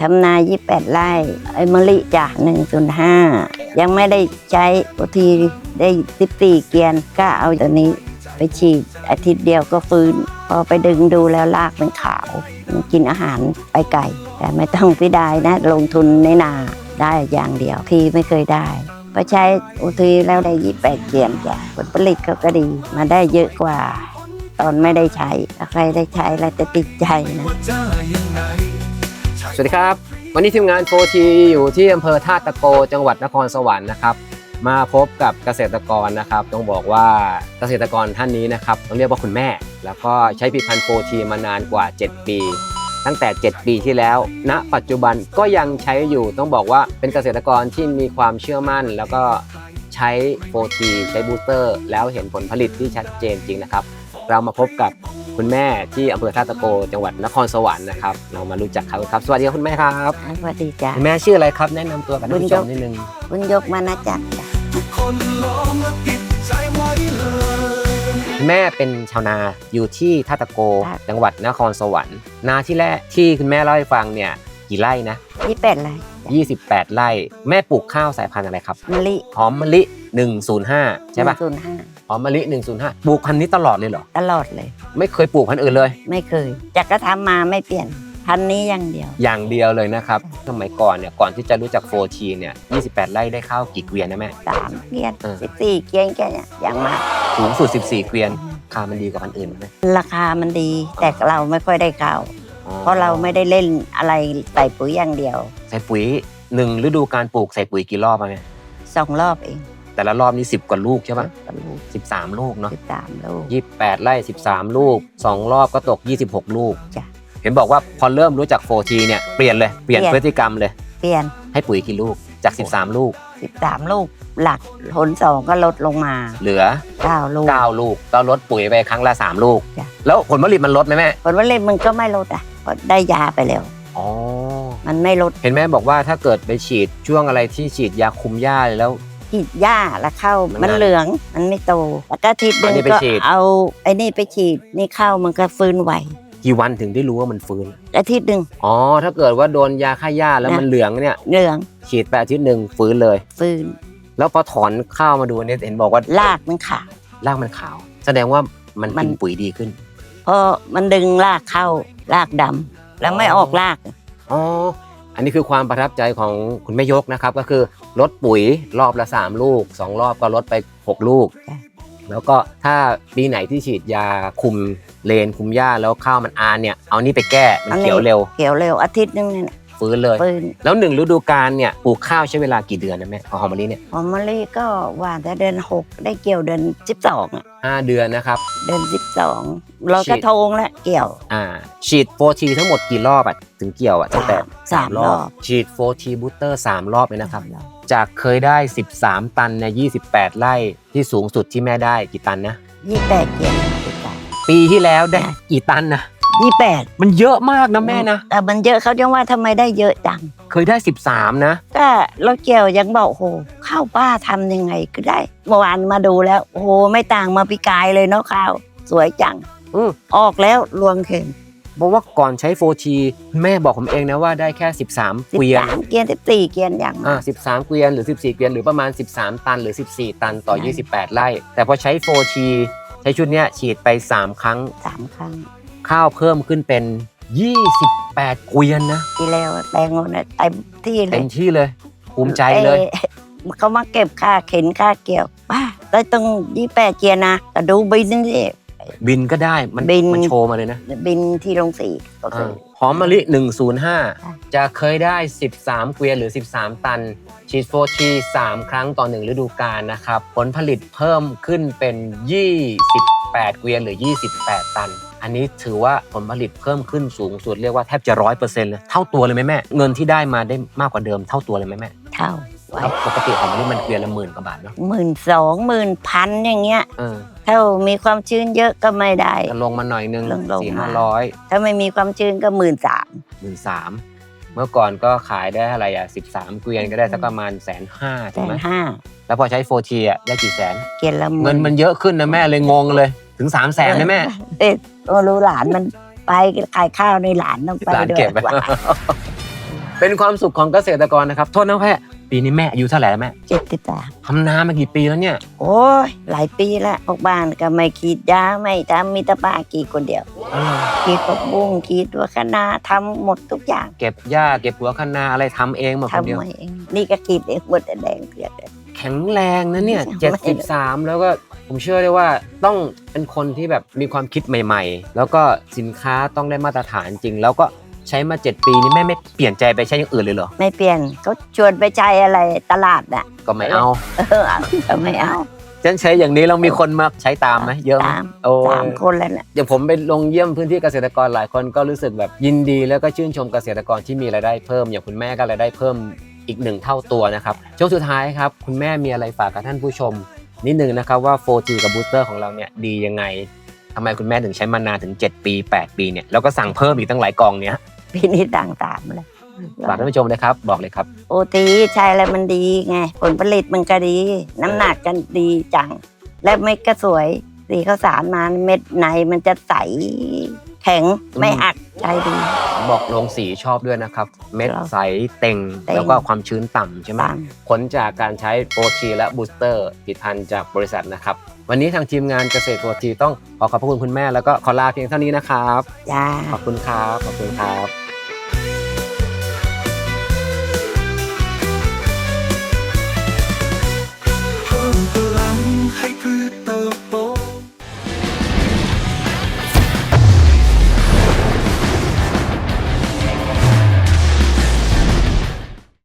ทำนา28ไร่ไอ้มะลิจ้ะ1.5ยังไม่ได้ใช้บางทีได้14เกียนก็เอาตัวนี้ไปฉีดอาทิตย์เดียวก็ฟื้น พอไปดึงดูแล้วรากมันขาวมันกินอาหารไปไก่ แต่ไม่ต้องพิดายนะ ลงทุนในนาได้อย่างเดียวทีไม่เคยได้พอใช้อุทีแล้วได้28เกียนจ้ะผลผลิตเขาก็ดีมาได้เยอะกว่า ตอนไม่ได้ใช้ใครได้ใช้แล้วจะติดใจนะ สวัสดีครับ วันนี้ทีมงาน 4T อยู่ที่อำเภอท่าตะโกจังหวัดนครสวรรค์นะครับ มาพบกับเกษตรกรนะครับ ต้องบอกว่าเกษตรกรท่านนี้นะครับต้องเรียกว่าคุณแม่ แล้วก็ใช้ผลิตภัณฑ์ 4T มานานกว่า 7 ปี ตั้งแต่ 7 ปีที่แล้วณปัจจุบันก็ยังใช้อยู่ต้องบอกว่าเป็นเกษตรกรที่มีความเชื่อมั่น แล้วก็ใช้ 4T ใช้บูสเตอร์ แล้วเห็นผลผลิตที่ชัดเจนจริงนะครับ เรามาพบกับ คุณแม่ที่อำเภอท่าตะโกจังหวัดนครสวรรค์นะครับเรามารู้จักเขาครับ สวัสดีครับคุณแม่ครับสวัสดีจ้ะคุณแม่ชื่ออะไรครับ แนะนำตัวกับท่านผู้ชมนิดนึงคุณยกมานะจักรจ้ะคนล้อมและติดใจไว้เลยแม่เป็นชาวนาอยู่ที่ท่าตะโกจังหวัดนครสวรรค์นาที่แรกที่คุณแม่เล่าให้ฟังเนี่ยกี่ไร่นะยี่เป็ดอะไร28 ไร่ แม่ปลูกข้าวสายพันธุ์อะไรครับมะลิหอมมะลิ 105 ใช่ปะศูนย์ห้า หอมมะลิ105ปลูกพันธุ์นี้ตลอดเลยเหรอ ตลอดเลย ไม่เคยปลูกพันธุ์อื่นเลย ไม่เคยจักรก็ทำมาไม่เปลี่ยนพันนี้อย่างเดียว อย่างเดียวเลยนะครับสมัยก่อนเนี่ยก่อนที่จะรู้จัก 4T เนี่ย28 ไร่ได้ข้าวกี่เกวียนนะแม่ สามเกียนเออ สิบสี่เกียนแค่เนี้ยอย่างมากสูงสุด 14 เกวียนค่ามันดีกว่าพันธุ์อื่นไหมราคามันดี แต่เราไม่ค่อยได้ข้าว อ๋อเพราะเราไม่ได้เล่นอะไรใส่ปุ๋ยอย่างเดียวใส่ปุ๋ยหนึ่งฤดูการปลูกใส่ปุ๋ยกี่รอบอะแม่สองรอบเอง แต่ละรอบนี่10กว่าลูกใช่ปะก็ลูก13ลูกเนาะสิบสามลูก28ไร่13ลูก2รอบก็ตก26ลูกจ้ะเห็นบอกว่าพอเริ่มรู้จัก 4T เนี่ยเปลี่ยนเลยเปลี่ยนเปลี่ยนพฤติกรรมเลยเปลี่ยนให้ปุ๋ยกี่ลูกจาก 13 ลูก สิบสามลูกหลักผลสองก็ลดลงมาเหลือ เก้าลูก 9 ลูกก็ลดปุ๋ยไปครั้งละ 3 ลูก จ้ะ แล้วผลผลิตมันลดไหมแม่ผลผลิตมันก็ไม่ลดอะเพราะได้ยาไปแล้ว อ๋อมันไม่ลด เห็นแม่บอกว่าถ้าเกิดไปฉีดช่วงอะไรที่ฉีดยาคุมหญ้าแล้ว ฉีดหญ้าแล้วเข้ามันมันนานเหลืองมันไม่โต แล้วก็ทีหนึอันงนี้ไปก็ฉีดเอาไอ้นี่ไปฉีดนี่เข้ามันก็ฟื้นไหวกี่วันถึงได้รู้ว่ามันฟื้นอาทิตย์หนึ่งอ๋อถ้าเกิดว่าโดนยาฆ่าหญ้าแล้วนะมันเหลืองเนี่ยเหลืองฉีดไปอาทิตย์หนึ่งฟื้นเลย ฟื้น แล้วพอถอนข้าวมาดูเนี่ยเห็นบอกว่าลากมันขาวรากมันขาว แสดงว่ามันมันกินปุ๋ยดีขึ้นเพราะมันดึงลากเข้ารากดำแล้วไม่ออกรากอ๋อ อันนี้คือความประทับใจของคุณแม่ยกนะครับ ก็คือลดปุ๋ยรอบละ 3 ลูก 2 รอบก็ลดไป 6 ลูก แล้วก็ถ้าปีไหนที่ฉีดยาคุมเลนคุมหญ้าแล้วข้าวมันอานเนี่ยเอานี่ไปแก้มันเขียวเร็ว เขียวเร็วอาทิตย์หนึงเนี่ย ฟื้นเลยฟื้นแล้วหนึ่งฤดูกาลเนี่ยปลูกข้าวใช้เวลากี่เดือนนะแม่ของหอมมะลิเนี่ยหอมมะลิก็หว่านแต่เดือนหกได้เกี่ยวเดือนสิบสองอะห้าเดือนนะครับ เดือนสิบสองลอยกระทงแล้วเกี่ยวอ่าฉีดโฟทีทั้งหมดกี่รอบอะถึงเกี่ยวอะตั้งแต่สามรอบฉีดโฟทีบูสเตอร์3รอบเลยนะครับ จากเคยได้ 13 ตันใน 28 ไร่ที่สูงสุดที่แม่ได้กี่ตันนะยี่แปดเกี่ยวสิบสามปีที่แล้วได้กี่ตันนะ ยี่แปดมันเยอะมากนะแม่นะ แต่มันเยอะเขาจะว่าทำไมได้เยอะจัง เคยได้ 13 นะ ก็เราเกี่ยวยังบอกโอ้โหข้าวป้าทำยังไงก็ได้เมื่อวานมาดูแล้วโอ้โหไม่ต่างมาปีกายเลยเนาะข้าวสวยจังอืม ออกแล้วรวงเข็มเพราะว่าก่อนใช้โฟทีแม่บอกผมเองนะว่าได้แค่ 13 สิเกบวียนสามเกียนสิบสี่เกียนอย่างอ่ามา13 เกวียนหรือ 14 เกวียน หรือประมาณ 13 ตันหรือ 14 ตันต่อใช่28 ไร่ แต่พอใช้โฟทีใช้ชุดเนี้ยฉีดไป 3 ครั้ง สามครั้ง ข้าวเพิ่มขึ้นเป็น 28 เกวียนนะที่แล้วแตงโมเนี่ยเต็มที่เลเต็ยมที่เลย ภูมิใจเลย อ้เขามาเก็บค่าเข็นค่าเกี่ยวป้าได้ต้องยี่แปดเกียนนะก็ดูบินนี่ บินก็ได้มันบิน มันโชว์มาเลยนะบินที่ลงสีก็คือ หอมมะลิค่ะ105 จะเคยได้ 13 เกวียนหรือ 13 ตันฉีดโฟที3ครั้งต่อ 1 ฤดูกาลนะครับ ผลผลิตเพิ่มขึ้นเป็น 28 เกวียนหรือ 28 ตัน อันนี้ถือว่าผลผลิตเพิ่มขึ้นสูงสุดเรียกว่าแทบจะร้อยเปอร์เซ็นต์เลยเท่าตัวเลยไหมแม่เงินที่ได้มาได้มากกว่าเดิมเท่าตัวเลยไหมแม่เท่าไว้แล้วปกติหอมมะลิมันเกวียนละหมื่นกว่าบาทเนาะหมื่นสองหมื่นพันอย่างเงี้ย เออถ้ามีความชื้นเยอะก็ไม่ได้จะลงมาหน่อยนึงลงลงสี่มาห้าร้อยถ้าไม่มีความชื้นก็หมื่นสาม หมื่นสามเมื่อก่อนก็ขายได้อะไรอะสิบสามเกวียนก็ได้สักประมาณแสนห้าแสถูกนไหมห้าแล้วพอใช้โฟทีอะได้กี่แสน เกียนละหมื่นเงินมันเยอะขึ้นนะแม่เลยงงเลย ถึงสามแสนนะแม่ เด็ดก็รู้หลานมันไปขายข้าวในหลานต้องไปหลานด้วยเก็บไปว่าเป็นความสุขของเกษตรกรนะครับ โทษนะแม่ปีนี้แม่อายุเท่าไหร่แล้วแม่เจ็ดติดตามทำนามากี่ปีแล้วเนี่ย โอ้ย หลายปีแล้วออกบ้านก็ไม่ขีดยาไม่ทำมีแตาป้ากีดคนเดียวกีดผักบุ้งกีดตัวคะนาทำหมดทุกอย่างเก็บหญ้าเก็บหัวคะนาอะไรทำเองหมดคนทำเดียว มาเองนี่ก็กีดเองหมดแต่แดงเกลียดเลย แข็งแรงนะเนี่ยไม่เจ็ดสิบสามแล้วก็ผมเชื่อได้ว่าต้องเป็นคนที่แบบมีความคิดใหม่ ๆ แล้วก็สินค้าต้องได้มาตรฐานจริง แล้วก็ใช้มา 7 ปีนี้แม่ไม่เปลี่ยนใจไปใช้อย่างอื่นเลยเหรอ ไม่เปลี่ยนเขาชวนไปใช้อะไรตลาดน่ะ ก็ไม่เอา เออก็ไม่เอาฉันใช้อย่างนี้แล้วมีคนมาใช้ตามไหมเยอะไหมตามโอ้สามคนแล้วน่ะเดี๋ยวผมไปลงเยี่ยมพื้นที่เกษตรกรหลายคนก็รู้สึกแบบยินดีแล้วก็ชื่นชมเกษตรกรที่มีรายได้เพิ่มอย่างคุณแม่ก็รายได้เพิ่ม อีกหนึ่งเท่าตัวนะครับช่วงสุดท้ายครับคุณแม่มีอะไรฝากกับท่านผู้ชม นิดนึงนะครับว่า 4G กับบูสเตอร์ของเราเนี่ยดียังไงทำไมคุณแม่ถึงใช้มานานถึง 7 ปี 8 ปีเนี่ยแล้วก็สั่งเพิ่มอีกตั้งหลายกองเนี้ยปีนี้ต่างตามเลยฝากท่านผู้ชมเลยครับ บอกเลยครับโอตีใช้แล้วมันดีไง ผลผลิตมันก็ดี น้ำหนักกันดีจัง และเม็ดก็สวยสีข้าวสารมาเม็ดในมันจะใสแข็งไม่อักใจดี บอกลงสีชอบด้วยนะครับ เม็ดครับใสเต็ง เต็งแล้วก็ความชื้นต่ำใช่ไหมตามผลจากการใช้โปรทีและบูสเตอร์ผลิตภัณฑ์จากบริษัทนะครับ วันนี้ทางทีมงานเกษตรโปรทีต้องขอขอบพระคุณคุณแม่แล้วก็ขอลาเพียงเท่านี้นะครับ จ้า ขอบคุณครับ ขอบคุณครับ เพิ่มพลังให้พื